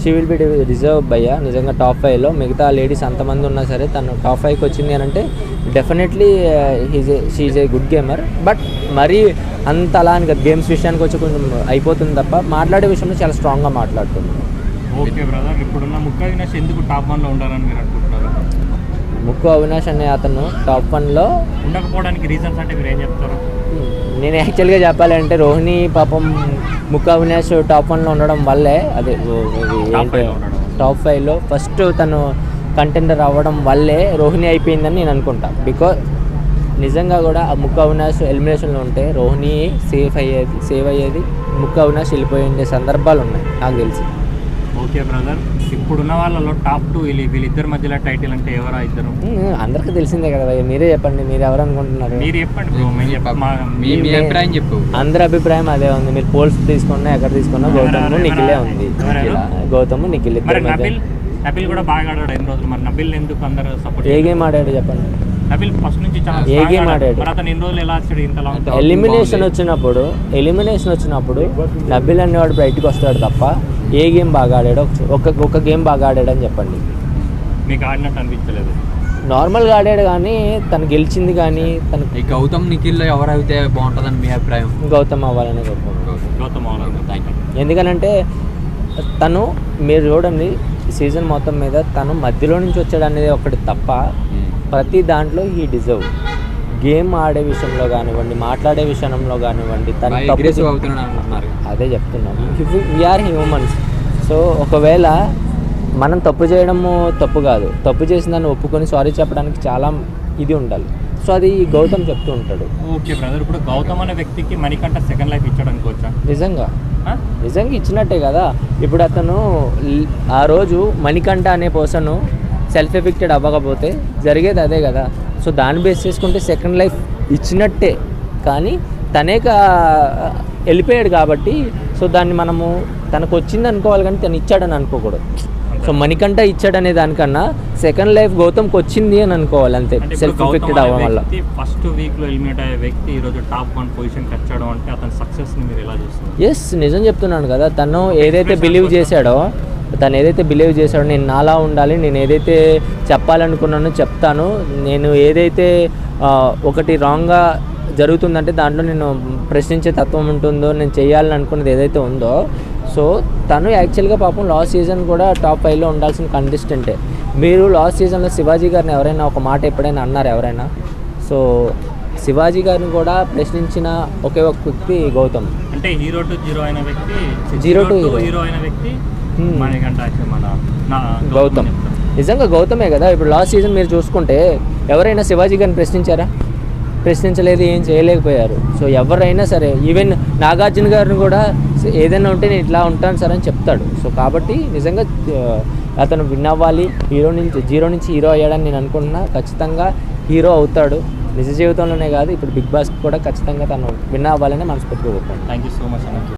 She will be reserve భయ్య నిజంగా top ఫైవ్లో మిగతా లేడీస్ అంతమంది ఉన్నా సరే తను టాప్ ఫైవ్కి వచ్చింది అని అంటే definitely he's she's a good gamer but మరీ అంత అలా అని కాదు. గేమ్స్ విషయానికి వచ్చి కొంచెం అయిపోతుంది తప్ప మాట్లాడే విషయంలో చాలా స్ట్రాంగ్గా మాట్లాడుతుంది. ఓకే బ్రదర్ ఇప్పుడున్న ముక్క వినాష్ ఎందుకు టాప్ వన్లో ఉండాలని మీరు అనుకుంటున్నారు? ముక్కు అవినాష్ అనే అతను టాప్ వన్లో ఉండకపోవడానికి రీజన్స్ అంటే మీరు ఏం చెప్తారు? నేను యాక్చువల్గా చెప్పాలంటే రోహిణి పాపం ముక్కు అవినాష్ టాప్ వన్లో ఉండడం వల్లే అదే. టాప్ ఫైవ్లో ఫస్ట్ తను కంటెండర్ అవ్వడం వల్లే రోహిణి అయిపోయిందని నేను అనుకుంటా. బికాజ్ నిజంగా కూడా ఆ ముక్కు అవినాష్ ఎలిమినేషన్లో ఉంటే రోహిణి సేఫ్ అయ్యేది సేవ్ అయ్యేది ముక్కు అవినాష్ వెళ్ళిపోయి ఉండే సందర్భాలు ఉన్నాయి నాకు తెలిసి. Okay brother. ఇప్పుడున్న వాళ్ళలో టాప్ టూ వీళ్ళు వీళ్ళిద్దరి మధ్యలో టైటిల్ అంటే ఎవరా ఇద్దరు? అందరికీ తెలిసిందే కదా భయ్య. మీరే చెప్పండి మీరు ఎవరు అనుకుంటున్నారు? మీరు చెప్పండి బ్రో మేము చెప్ప మా- మీ మీ అభిప్రాయం చెప్పు. అందరి అభిప్రాయం అదే ఉంది. మీరు పోల్స్ తీసుకున్నా ఎక్కడ తీసుకున్నా గౌతమ్ నిఖిలే ఉంది. గౌతమ్ నిఖిల్ మరి ఇద్దరి మధ్య. నబిల్ నబిల్ కూడా బాగా ఆడాడు ఎన్ని రోజులు. మరి నబిల్ ఎందుకు అందరూ సపోర్ట్ ఏ గేమ్ ఆడాడు చెప్పండి? నబిల్ ఫస్ట్ నుంచి చాలా ఏ game ఆడాడు? మరి అతను ఎన్ని రోజులు ఎలా వచ్చాడు? ఇంత లాంగ్ ఎలిమినేషన్ వచ్చినప్పుడు ఎలిమినేషన్ వచ్చినప్పుడు నబిల్ అనేవాడు బయటకు వస్తాడు తప్ప ఏ గేమ్ బాగా ఆడాడో ఒక ఒక గేమ్ బాగా ఆడాడు అని చెప్పండి. మీకు ఆడినట్టు అనిపించలేదు. నార్మల్గా ఆడాడు కానీ తను గెలిచింది కానీ తను ఈ గౌతమ్ నిఖిల్లో ఎవరైతే బాగుంటుందని మీ అభిప్రాయం? గౌతమ్ అవ్వాలని గౌతమ్ యూ ఎందుకనంటే తను మీరు చూడండి సీజన్ మొత్తం మీద తను మధ్యలో నుంచి వచ్చాడు అనేది ఒకటి తప్ప ప్రతి దాంట్లో ఈ డిజర్వ్. గేమ్ ఆడే విషయంలో కానివ్వండి మాట్లాడే విషయంలో కానివ్వండి తను అదే చెప్తున్నాను. వీఆర్ హ్యూమన్స్ సో ఒకవేళ మనం తప్పు చేయడము తప్పు కాదు. తప్పు చేసిన దాన్ని ఒప్పుకొని సారీ చెప్పడానికి చాలా ఇది ఉండాలి. సో అది గౌతమ్ చెప్తూ ఉంటాడు. ఓకే బ్రదర్ ఇప్పుడు గౌతమ్ అనే వ్యక్తికి మణికంఠ సెకండ్ లైఫ్ ఇచ్చాడు అనుకోవచ్చా నిజంగా? నిజంగా ఇచ్చినట్టే కదా. ఇప్పుడు అతను ఆ రోజు మణికంఠ అనే పర్సన్ సెల్ఫ్ ఎఫెక్టెడ్ అవ్వకపోతే జరిగేది అదే కదా. సో దాన్ని బేస్ చేసుకుంటే సెకండ్ లైఫ్ ఇచ్చినట్టే. కానీ తనే వెళ్ళిపోయాడు కాబట్టి సో దాన్ని మనము తనకు వచ్చింది అనుకోవాలి కానీ తను ఇచ్చాడని అనుకోకూడదు. సో మణికంఠ ఇచ్చాడనే దానికన్నా సెకండ్ లైఫ్ గౌతమ్కి వచ్చింది అని అనుకోవాలి అంతే. సెల్ఫ్ ఎఫెక్టెడ్ అవ్వడం వల్ల. ఫస్ట్ వీక్లో ఎలిమినేట్ అయ్యే వ్యక్తి ఈ రోజు టాప్ వన్ పొజిషన్ వచ్చాడు అంటే అతని సక్సెస్ని మీరు ఎలా చూస్తున్నారు? ఎస్ నిజం చెప్తున్నాను కదా. తను ఏదైతే బిలీవ్ చేశాడో తను ఏదైతే బిలీవ్ చేశాడో నేను నాలా ఉండాలి నేను ఏదైతే చెప్పాలనుకున్నానో చెప్తాను నేను ఏదైతే ఒకటి రాంగ్గా జరుగుతుందంటే దాంట్లో నేను ప్రశ్నించే తత్వం ఉంటుందో నేను చేయాలని అనుకున్నది ఏదైతే ఉందో సో తను యాక్చువల్గా పాపం లాస్ట్ సీజన్ కూడా టాప్ ఫైవ్లో ఉండాల్సిన కంటెస్టెంటే మీరు లాస్ట్ సీజన్లో శివాజీ గారిని ఎవరైనా ఒక మాట ఎప్పుడైనా అన్నారు ఎవరైనా సో శివాజీ గారిని కూడా ప్రశ్నించిన ఒకే ఒక వ్యక్తి గౌతమ్ అంటే హీరో టు జీరో అయిన వ్యక్తి to hero. హీరో అయిన వ్యక్తి. మణికంఠ మన నా గౌతమ్. నిజంగా గౌతమే కదా? ఇప్పుడు లాస్ట్ సీజన్ మీరు చూసుకుంటే ఎవరైనా శివాజీ గారిని ప్రశ్నించారా? ప్రశ్నించలేదు ఏం చేయలేకపోయారు. సో ఎవరైనా సరే ఈవెన్ నాగార్జున గారిని కూడా "స- ఏదైనా ఉంటే నేను ఇట్లా ఉంటాను సార్ అని చెప్తాడు. సో కాబట్టి నిజంగా అతను విన్ అవ్వాలి. హీరో నుంచి జీరో నుంచి హీరో అయ్యాడని నేను అనుకుంటున్నా. ఖచ్చితంగా హీరో అవుతాడు. నిజ జీవితంలోనే కాదు ఇప్పుడు బిగ్ బాస్ కూడా ఖచ్చితంగా తను విన్ అవ్వాలని మనస్ఫూర్తిగా కోరుకుంటున్నాను. థ్యాంక్ యూ సో మచ్ అన్న